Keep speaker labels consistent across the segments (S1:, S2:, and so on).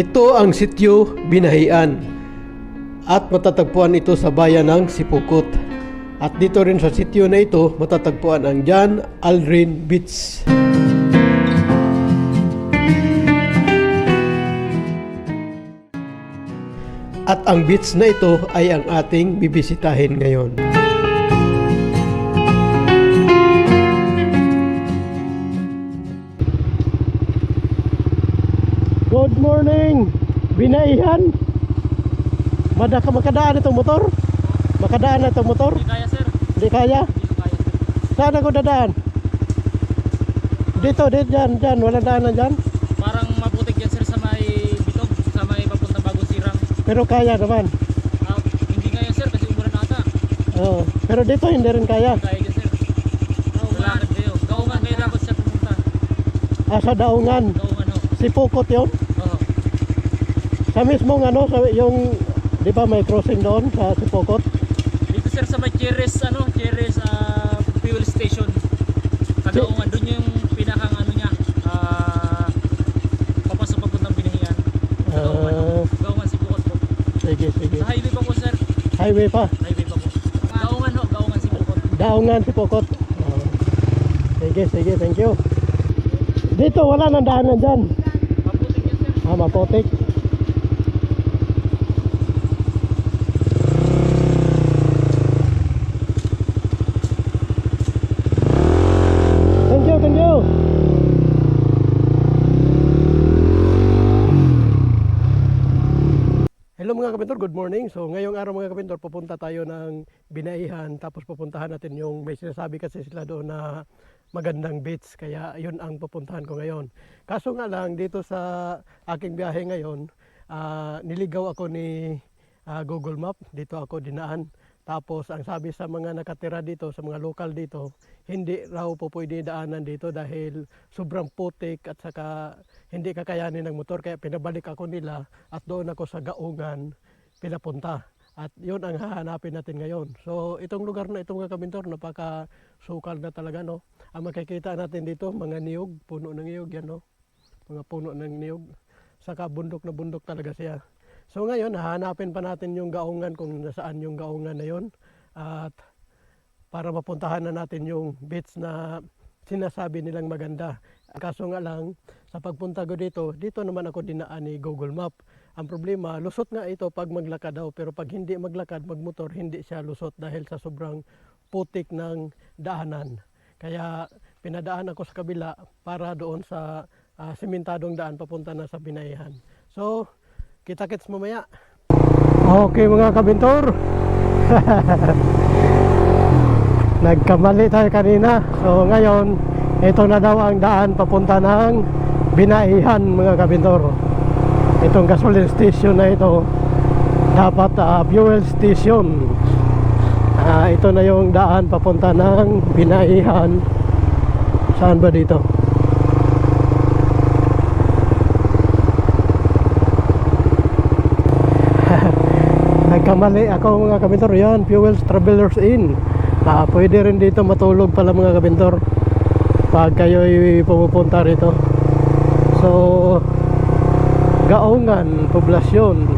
S1: Ito ang sityo Binahian at matatagpuan ito sa bayan ng Sipukot. At dito rin sa sityo na ito matatagpuan ang John Aldrin Beach. At ang beach na ito ay ang ating bibisitahin ngayon. Morning, Binaihan. Mada ka makadaan itong motor? Makadaan na itong motor?
S2: Hindi kaya sir.
S1: Hindi kaya?
S2: Hindi kaya sir.
S1: Saan ako dadaan? Dito, dito, dyan, dyan. Walang daanan dyan.
S2: Parang maputik yan sir sa may bitog, sa may papunta bago sirang.
S1: Pero kaya naman.
S2: Ah, hindi kaya sir kasi umulan ata.
S1: Oo. Pero dito hindi rin kaya.
S2: Kaya yan sir. Lalakad kayo. Gaungan kayo dapat siya pumunta.
S1: Ah, sa daungan.
S2: Gaungan ho.
S1: Si Pukot yun. Sa mismong ano, sa, yung, di ba may crossing doon sa Sipokot?
S2: Dito sir sa may Cheres, ano, Cheres ah, fuel station. Sa Gaungan, doon yung pinakang ano niya. Ah, papasok papuntang binahian. Sa Gaungan.
S1: Ah,
S2: Gaungan si Bukot po.
S1: sige, sige.
S2: Sa highway pa po sir.
S1: Highway pa.
S2: Highway pa po. Gaungan ho, Gaungan si Bukot.
S1: Daungan si Pokot. Ah, sige, sige, thank you. Dito, wala nang daanan dyan.
S2: Maputik yan sir.
S1: Ah, mapotik. Thank you, thank you. Hello mga kapintor, good morning. So ngayong araw mga kapintor, pupunta tayo ng Binaihan tapos pupuntahan natin yung may sinasabi kasi sila doon na magandang beach kaya yun ang pupuntahan ko ngayon. Kaso nga lang dito sa aking biyahe ngayon, ah, niligaw ako ni ah, Google Map, dito ako dinaan. Tapos ang sabi sa mga nakatira dito, sa mga lokal dito, hindi raw po pwede daanan dito dahil sobrang putik at saka hindi kakayanin ng motor. Kaya pinabalik ako nila at doon ako sa Gaungan pinapunta. At yun ang hahanapin natin ngayon. So itong lugar na itong mga kabintor, napaka sukal na talaga no. Ang makikita natin dito, mga niyog, puno ng niyog yan no. Mga puno ng niyog. Saka bundok na bundok talaga siya. So ngayon, hahanapin pa natin yung gaungan kung nasaan yung gaungan na yon at para mapuntahan na natin yung beach na sinasabi nilang maganda. Kaso nga lang, sa pagpunta ko dito, dito naman ako dinaan ni Google Map. Ang problema, lusot nga ito pag maglakad daw, pero pag hindi maglakad, magmotor, hindi siya lusot dahil sa sobrang putik ng daanan. Kaya pinadaan ako sa kabila para doon sa ah, simentadong daan papunta na sa Binayahan. So, kita-kits mamaya. Okay mga kabintor. Nagkamali tayo kanina. So ngayon, ito na daw ang daan papunta ng Binaihan mga kabintor. Itong gasoline station na ito, dapat ah, fuel station. Ah, ito na yung daan papunta ng Binaihan. Saan ba dito? Nagkamali ako mga kabintor. Yan, Fuels Travelers Inn. Ah, pwede rin dito matulog pala mga kabintor. Pag kayo pumupunta rito. So, Gaongan, Poblasyon.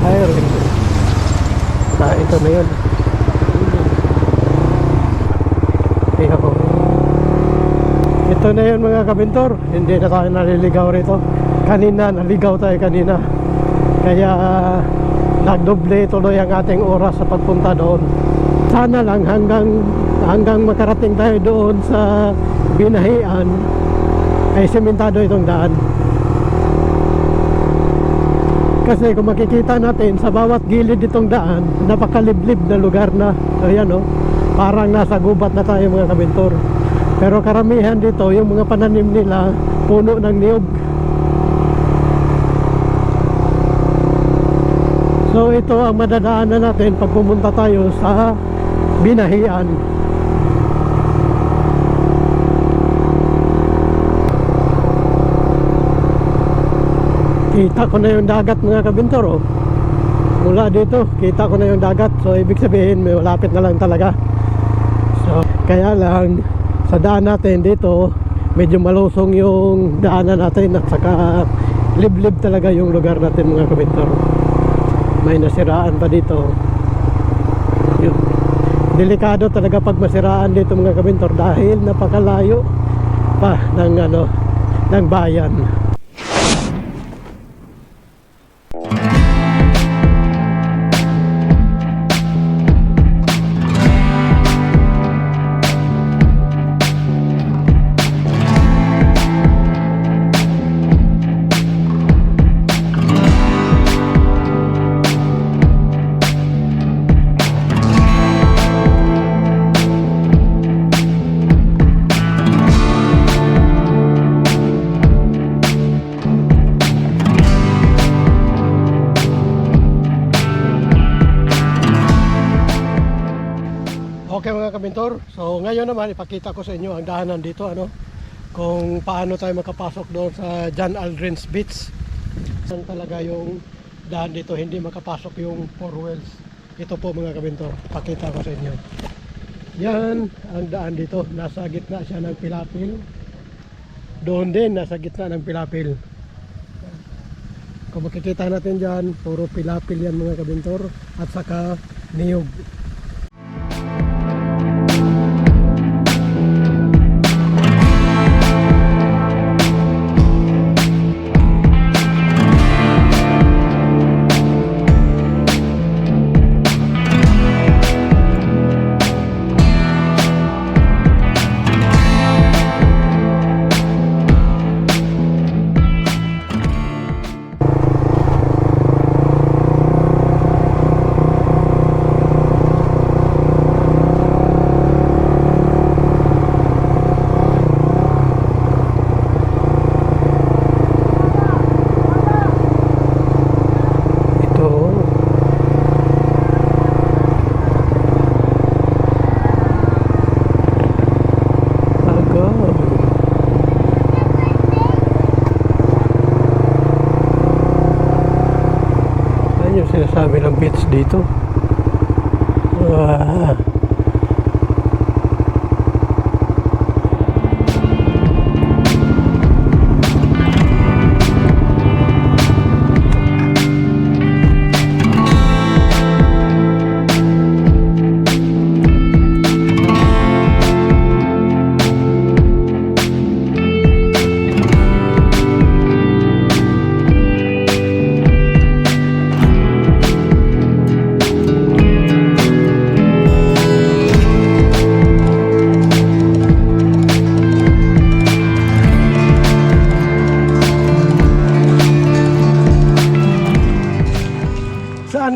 S1: Hiring. Ah, ito na yun. Tingnan ko. Ito na yun mga kabintor. Hindi na tayo naliligaw rito. Kanina, naligaw tayo kanina. Kaya nagdoble tuloy ang ating oras sa pagpunta doon. Sana lang hanggang hanggang makarating tayo doon sa binahian ay sementado itong daan. Kasi kung makikita natin sa bawat gilid itong daan, napakaliblib na lugar na. Ayan oh, parang nasa gubat na tayo mga kabintor. Pero karamihan dito, yung mga pananim nila, puno ng niyog. So ito ang madadaanan natin pag pumunta tayo sa Binahian. Kita ko na yung dagat mga kabintor oh. Mula dito, kita ko na yung dagat. So ibig sabihin may malapit na lang talaga. So kaya lang sa daan natin dito, medyo malusong yung daanan natin at saka liblib talaga yung lugar natin mga kabintor. May nasiraan pa dito. Yun. Delikado talaga pag masiraan dito mga kabintor dahil napakalayo pa ng ano ng bayan. Okay mga kabintor, so ngayon naman ipakita ko sa inyo ang daanan dito ano kung paano tayo makapasok doon sa John Aldrin's Beach. Saan talaga yung daan dito hindi makapasok yung four wheels. Ito po mga kabintor, pakita ko sa inyo. Yan ang daan dito, nasa gitna siya ng pilapil. Doon din nasa gitna ng pilapil. Kung makikita natin dyan, puro pilapil yan mga kabintor at saka niyog.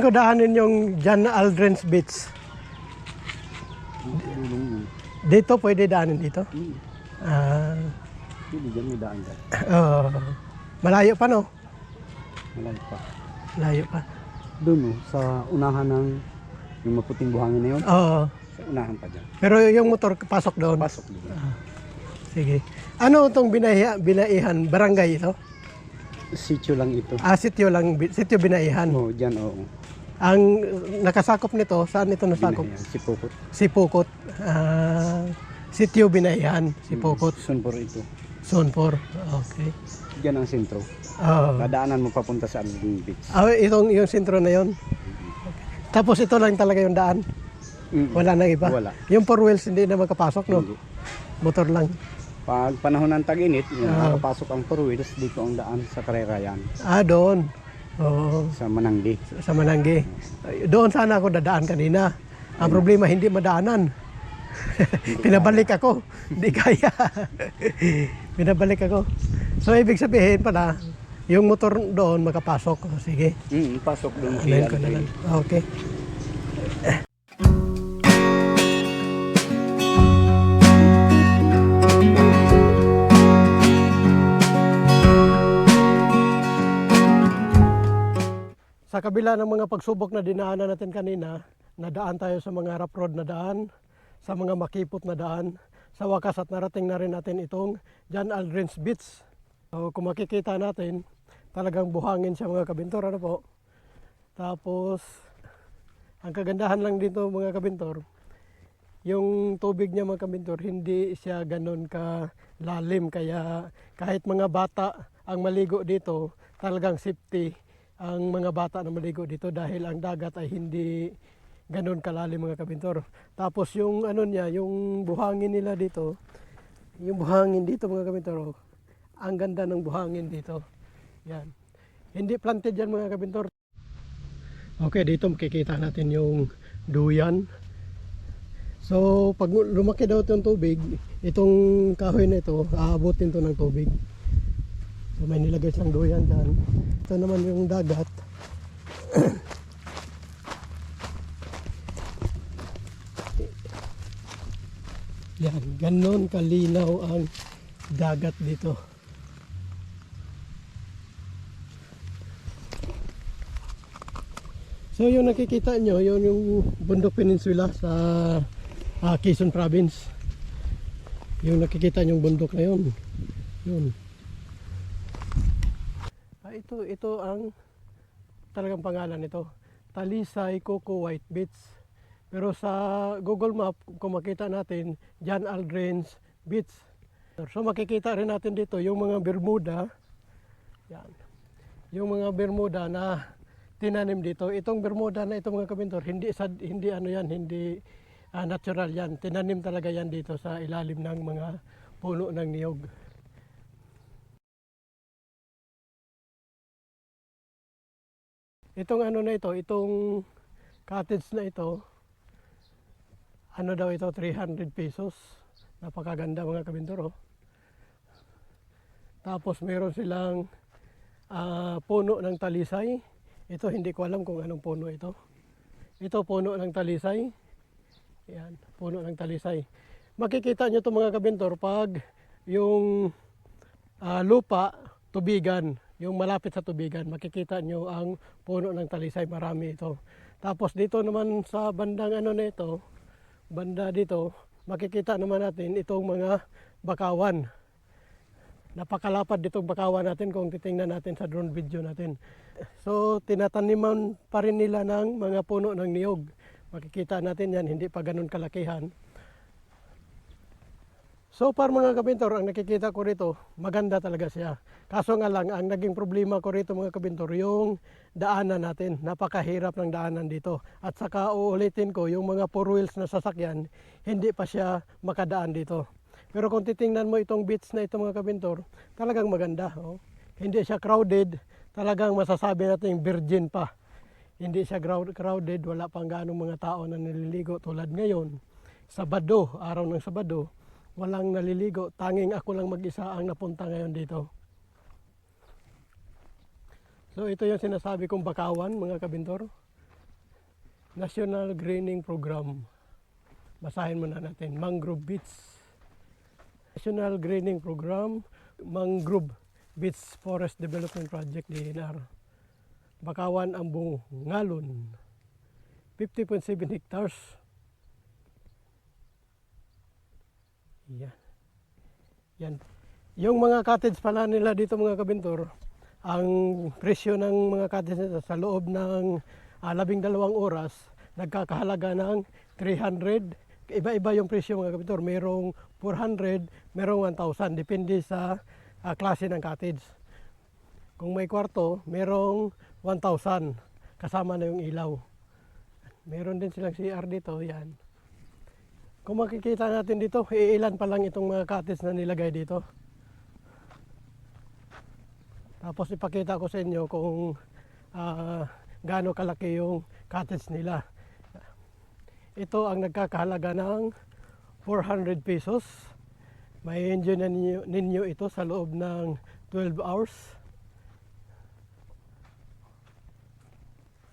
S1: Ko daanin yung John Aldrin's Beach? Dito pwede daanin dito? Ah,
S3: Hindi dyan may daan dyan.
S1: oh. malayo pa no?
S3: Malay pa.
S1: Malayo pa.
S3: Doon oh, sa unahan ng yung maputing buhangin na yun.
S1: Oo.
S3: Sa unahan pa dyan.
S1: Pero yung motor pasok doon.
S3: Pasok doon.
S1: Sige. Ano itong binaiha, binaihan? Barangay ito?
S3: Sityo lang ito.
S1: Ah, sityo lang, sityo binaihan.
S3: Oo, dyan oo.
S1: Ang nakasakop nito, saan ito nasakop?
S3: Binayan, Si Pukot.
S1: Sipukot. Ah, sityo binaihan, Sipukot.
S3: Sunpor ito.
S1: Sonpor. Okay.
S3: Dyan ang sentro.
S1: Oh.
S3: Kadaanan mo papunta sa Alvin Beach.
S1: Ah, itong yung sentro na yon. Tapos ito lang talaga yung daan.
S3: Mm.
S1: Wala nang iba.
S3: Wala.
S1: Yung four wheels hindi na makapasok, no?
S3: Hindi.
S1: Motor lang.
S3: Pag panahon ng tag-init,
S1: Ah.
S3: nakapasok ang four wheels, dito ang daan sa Karerayan,
S1: Ah, doon. Oo.
S3: sa Manangdi.
S1: sa Manangge. Ay, Doon sana ako dadaan kanina. Ang problema hindi madaanan. Pinabalik ako. Hindi kaya. Pinabalik ako. So ibig sabihin pala, yung motor doon makapasok. Sige.
S3: Mm, pasok doon.
S1: Lang. Okay. Sa kabila ng mga pagsubok na dinaanan natin kanina, nadaan tayo sa mga rough road na daan, sa mga makipot na daan. Sa wakas at narating na rin natin itong John Aldrin's Beach. So, kung makikita natin, talagang buhangin siya mga kabintor. Ano po? Tapos, ang kagandahan lang dito mga kabintor, yung tubig niya mga kabintor, hindi siya ganun ka lalim. Kaya kahit mga bata ang maligo dito, talagang safety ang mga bata na maligo dito dahil ang dagat ay hindi ganun kalalim mga kabintor. Tapos yung ano niya, yung buhangin nila dito, yung buhangin dito mga kabintor, oh, ang ganda ng buhangin dito. Yan. Hindi planted yan mga kabintor. Okay, dito makikita natin yung duyan. So, pag lumaki daw itong tubig, itong kahoy na ito, aabutin to ng tubig. So, may nilagay siyang duyan dyan. Ito naman yung dagat. Yan, ganon kalinaw ang dagat dito. So yung nakikita nyo, yun yung Bundok Peninsula sa ah, Quezon Province. Yung nakikita nyong bundok na yun. Yun. Ito, ito ang talagang pangalan nito. Talisay Coco White Beach. Pero sa Google Map, kung makita natin, John Aldrin's Beach. So makikita rin natin dito yung mga Bermuda. Yan. Yung mga Bermuda na tinanim dito. Itong Bermuda na ito mga kabintor, hindi sa hindi ano yan, hindi ah, natural yan. Tinanim talaga yan dito sa ilalim ng mga puno ng niyog. Itong ano na ito, itong cottage na ito, ano daw ito, 300 pesos. Napakaganda mga kabintor, oh. Tapos meron silang ah, puno ng talisay. Ito hindi ko alam kung anong puno ito. Ito puno ng talisay. Yan, puno ng talisay. Makikita nyo ito mga kabintor pag yung ah, lupa, tubigan, yung malapit sa tubigan, makikita nyo ang puno ng talisay, marami ito. Tapos dito naman sa bandang ano na ito, banda dito, makikita naman natin itong mga bakawan. Napakalapad ditong bakawan natin kung titingnan natin sa drone video natin. So tinataniman pa rin nila ng mga puno ng niyog. Makikita natin yan, hindi pa ganun kalakihan. So far mga kabintor, ang nakikita ko rito, maganda talaga siya. Kaso nga lang, ang naging problema ko rito mga kabintor, yung daanan natin. Napakahirap ng daanan dito. At saka uulitin ko, yung mga four wheels na sasakyan, hindi pa siya makadaan dito. Pero kung titingnan mo itong beach na ito mga kabintor, talagang maganda. Oh. Hindi siya crowded, talagang masasabi natin virgin pa. Hindi siya crowd- crowded, wala pang ganong mga tao na naliligo tulad ngayon. Sabado, araw ng Sabado, walang naliligo. Tanging ako lang mag-isa ang napunta ngayon dito. So ito yung sinasabi kong bakawan mga kabintor. National Greening Program. Basahin muna natin. Mangrove Beach. National Greening Program. Mangrove Beach Forest Development Project DNR. Bakawan ang Bungalon. 50.7 hectares. Yan. Yan. Yung mga cottage pala nila dito mga kabintor, ang presyo ng mga cottage nito sa loob ng ah, labing dalawang oras, nagkakahalaga ng 300. Iba-iba yung presyo mga kabintor. Merong 400, merong 1,000. Depende sa ah, klase ng cottage. Kung may kwarto, merong 1,000. Kasama na yung ilaw. Meron din silang CR dito. Yan. Kung makikita natin dito, iilan pa lang itong mga cottage na nilagay dito. Tapos ipakita ko sa inyo kung ah, gaano kalaki yung cottage nila. Ito ang nagkakahalaga ng 400 pesos. May enjoy na ninyo, ninyo ito sa loob ng 12 hours.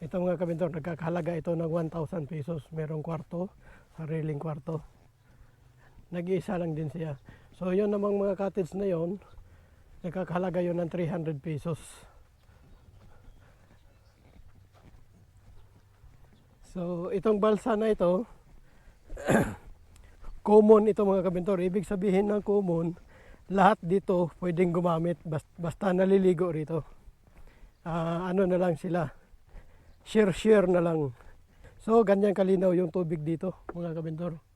S1: Ito mga kabintor, nagkakahalaga ito ng 1,000 pesos. Merong kwarto, sariling kwarto. Nag-iisa lang din siya. So yun namang mga cottage na yon, nagkakahalaga yun ng 300 pesos. So itong balsa na ito, common ito mga kabintor. Ibig sabihin ng common, lahat dito pwedeng gumamit bas- basta naliligo rito. Ah, ano na lang sila, share-share na lang. So ganyan kalinaw yung tubig dito mga kabintor.